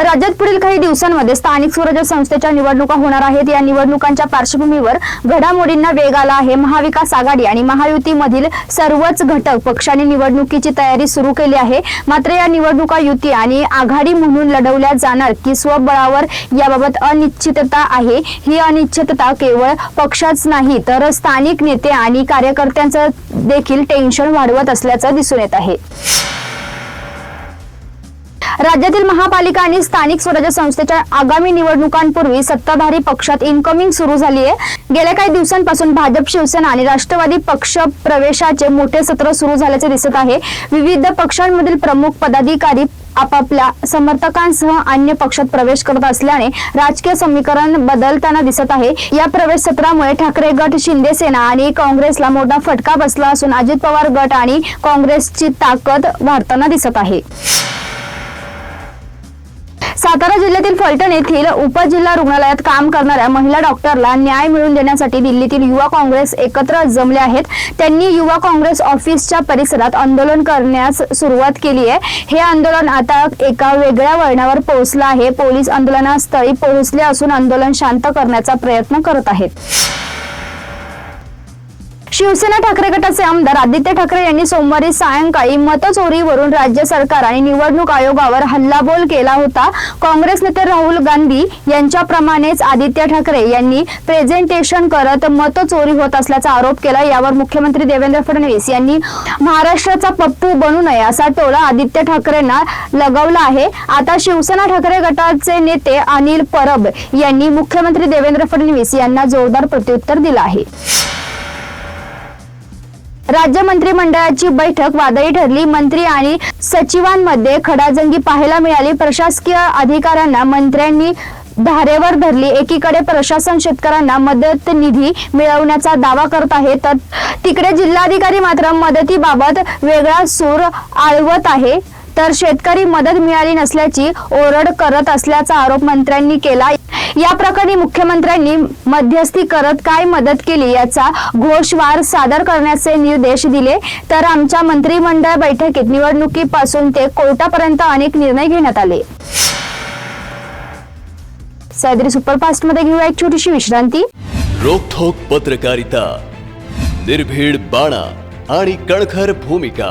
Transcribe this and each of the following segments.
राज्यात पुढील काही दिवसांमध्ये स्थानिक स्वराज्य संस्थेच्या निवडणुका होणार आहेत. या निवडणुकांच्या पार्श्वभूमीवर घडामोडींना वेग आला आहे. महाविकास आघाडी आणि महायुतीमधील सर्वच घटक पक्षांनी निवडणुकीची तयारी सुरू केली आहे. मात्र या निवडणुका युती आणि आघाडी म्हणून लढवल्या जाणार की स्वबळावर याबाबत अनिश्चितता आहे. ही अनिश्चितता केवळ पक्षाच नाही तर स्थानिक नेते आणि कार्यकर्त्यांचं देखील टेन्शन वाढवत असल्याचं दिसून येत आहे. राज्यातील महापालिका आणि स्थानिक स्वराज्य संस्थेच्या आगामी निवडणुकांपूर्वी सत्ताधारी पक्षात इनकमिंग सुरू झाली आहे गेल्या काही दिवसांपासून भाजप शिवसेना आणि राष्ट्रवादी पक्ष प्रवेशाचे मोठे सत्र सुरू झाल्याचे दिसत आहे. विविध पक्षांमधील प्रमुख पदाधिकारी आपापल्या समर्थकांसह अन्य पक्षात प्रवेश करत असल्याने राजकीय समीकरण बदलताना दिसत आहे. या प्रवेश सत्रामुळे ठाकरे गट शिंदे सेना आणि काँग्रेसला मोठा फटका बसला असून अजित पवार गट आणि काँग्रेसची ताकद वाढताना दिसत आहे. सातारा जिल्ह्यातील फलटण येथील उपजिल्हा रुग्णालयात काम करणाऱ्या महिला डॉक्टरला न्याय मिळवून देण्यासाठी दिल्लीतील युवा काँग्रेस एकत्र जमले आहेत. त्यांनी युवा काँग्रेस ऑफिसच्या परिसरात आंदोलन करण्यास सुरुवात केली आहे. हे आंदोलन आता एका वेगळ्या वळणावर पोहोचलं आहे. पोलीस आंदोलनास्थळी पोहोचले असून आंदोलन शांत करण्याचा प्रयत्न करत आहेत. शिवसेना ठाकरे गटाचे आमदार आदित्य ठाकरे यांनी सोमवारी सायंकाळी मतचोरीवरून राज्य सरकार आणि निवडणूक आयोगावर हल्लाबोल केला होता. काँग्रेस नेते राहुल गांधी यांच्याप्रमाणेच आदित्य ठाकरे यांनी प्रेझेंटेशन करत मतचोरी होत असल्याचा आरोप केला. यावर मुख्यमंत्री देवेंद्र फडणवीस यांनी महाराष्ट्राचा पप्पू बनू नये असा टोला आदित्य ठाकरेंना लगावला आहे. आता शिवसेना ठाकरे गटाचे नेते अनिल परब यांनी मुख्यमंत्री देवेंद्र फडणवीस यांना जोरदार प्रत्युत्तर दिलं आहे. राज्य मंत्रिमंडळाची बैठक वादळी ठरली. मंत्री आणि सचिवांमध्ये खडाजंगी पाहायला मिळाली. प्रशासकीय अधिकाऱ्यांना मंत्र्यांनी धारेवर धरली. एकीकडे प्रशासन शेतकऱ्यांना मदत निधी मिळवण्याचा दावा करत आहे. तर तिकडे जिल्हाधिकारी मात्र मदतीबाबत वेगळा सूर आळवत आहे. तर शेतकरी मदत मिळाली नसल्याची ओरड करत असल्याचा आरोप मंत्र्यांनी केला. या प्रकरणी मुख्यमंत्र्यांनी मध्यस्थी करत काय मदत केली याचा घोषवार सादर करण्याचे निर्देश दिले. तर आमच्या मंत्रिमंडळ बैठकीत निवडणुकीपासून ते कोर्टापर्यंत अनेक निर्णय घेण्यात आले. सह्याद्री सुपरफास्टमध्ये घेऊया एक छोटीशी विश्रांती. रोखोक पत्रकारिता निर्भीड बाणा आणि कणखर भूमिका.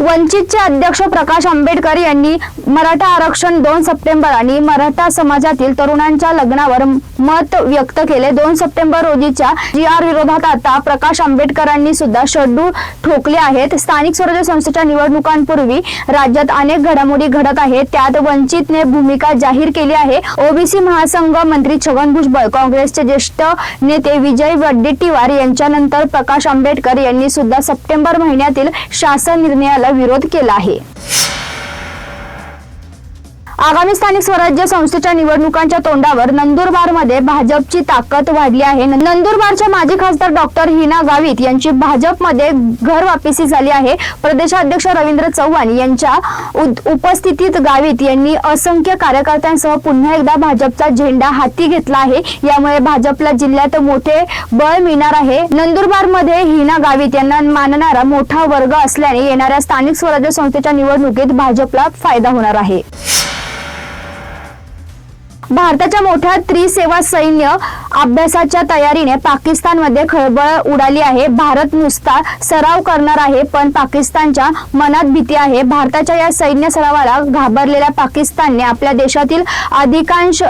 वंचितचे अध्यक्ष प्रकाश आंबेडकर यांनी मराठा आरक्षण दोन सप्टेंबर आणि मराठा समाजातील तरुणांच्या लग्नावर मत व्यक्त केले. दोन सप्टेंबर रोजीच्या जी आर विरोधात आता प्रकाश आंबेडकरांनी सुद्धा शड्डू ठोकले आहेत. स्थानिक स्वराज्य संस्थेच्या निवडणुकांपूर्वी राज्यात अनेक घडामोडी घडत आहेत. त्यात वंचितने भूमिका जाहीर केली आहे. ओबीसी महासंघ मंत्री छगन भुजबळ काँग्रेसचे ज्येष्ठ नेते विजय वडेट्टीवार यांच्यानंतर प्रकाश आंबेडकर यांनी सुद्धा सप्टेंबर महिन्यातील शासन निर्णयाला विरोध केला आहे. आगामी स्थानिक स्वराज्य संस्थेच्या निवडणुकांच्या तोंडावर नंदुरबारमध्ये भाजपची ताकद वाढली आहे. नंदुरबारच्या माजी खासदार डॉक्टर हिना गावित यांची भाजपमध्ये घर वापिसी झाली आहे. प्रदेशाध्यक्ष रवींद्र चव्हाण यांच्या उपस्थितीत गावित यांनी असंख्य कार्यकर्त्यांसह पुन्हा एकदा भाजपचा झेंडा हाती घेतला आहे. यामुळे भाजपला जिल्ह्यात मोठे बळ मिळणार आहे. नंदुरबारमध्ये हिना गावित यांना मानणारा मोठा वर्ग असल्याने येणाऱ्या स्थानिक स्वराज्य संस्थेच्या निवडणुकीत भाजपला फायदा होणार आहे. भारताच्या मोठ्या त्रिसेवा सैन्य अभ्यासाच्या तयारीने पाकिस्तानमध्ये खळबळ उडाली आहे. भारत नुसता सराव करणार आहे पण पाकिस्तानच्या मनात भीती आहे. भारताच्या या सैन्य सरावाला घाबरलेल्या पाकिस्तानने आपल्या देशातील अधिकांश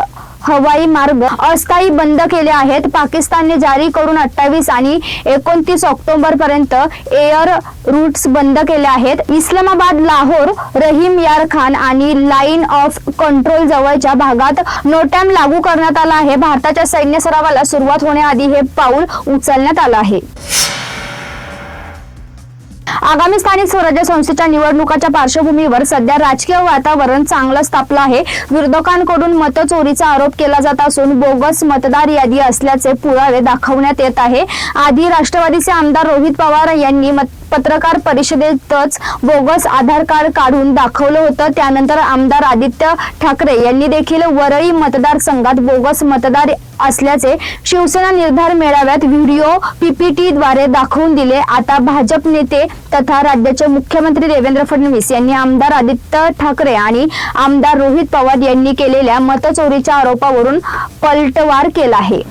हवाई मार्ग अस्थायी बंद केले आहेत. पाकिस्तानने जारी करून अठ्ठावीस आणि एकोणतीस ऑक्टोबर पर्यंत एअर रूट्स बंद केले आहेत. इस्लामाबाद लाहोर रहीम यार खान आणि लाईन ऑफ कंट्रोल जवळच्या भागात नोटॅम लागू करण्यात आला आहे. भारताच्या सैन्य सरावाला सुरुवात होण्याआधी हे पाऊल उचलण्यात आलं आहे. आगामी स्थानिक स्वराज्य संस्थेच्या निवडणुकाच्या पार्श्वभूमीवर सध्या राजकीय वातावरण चांगलंच तापलं आहे. विरोधकांकडून मतचोरीचा आरोप केला जात असून बोगस मतदार यादी असल्याचे पुरावे दाखवण्यात येत आहे. आधी राष्ट्रवादीचे आमदार रोहित पवार यांनी मत पत्रकार परिषदेतच बोगस आधार कार्ड काढून दाखवलं होतं. त्यानंतर आमदार आदित्य ठाकरे यांनी देखील वरळी मतदारसंघात बोगस मतदार असल्याचे शिवसेना निर्धार मेळाव्यात व्हिडिओ पीपीटी द्वारे दाखवून दिले. आता भाजप नेते तथा राज्याचे मुख्यमंत्री देवेंद्र फडणवीस यांनी आमदार आदित्य ठाकरे आणि आमदार रोहित पवार यांनी केलेल्या मतचोरीच्या आरोपावरून पलटवार केला आहे.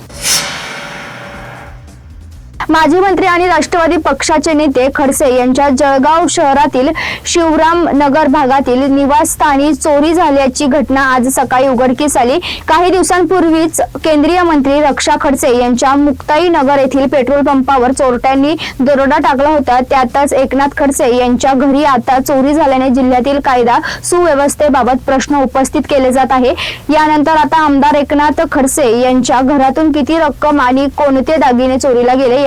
माजी मंत्री आणि राष्ट्रवादी पक्षाचे नेते खडसे यांच्या जळगाव शहरातील शिवराम नगर भागातील निवासस्थानी चोरी झाल्याची घटना आज सकाळी उघडकीस आली. काही दिवसांपूर्वीच केंद्रीय मंत्री रक्षा खडसे यांच्या मुक्ताई नगर येथील पेट्रोल पंपावर चोरट्यांनी दरोडा टाकला होता. त्यातच एकनाथ खडसे यांच्या घरी आता चोरी झाल्याने जिल्ह्यातील कायदा सुव्यवस्थेबाबत प्रश्न उपस्थित केले जात आहे. यानंतर आता आमदार एकनाथ खडसे यांच्या घरातून किती रक्कम आणि कोणते दागिने चोरीला गेले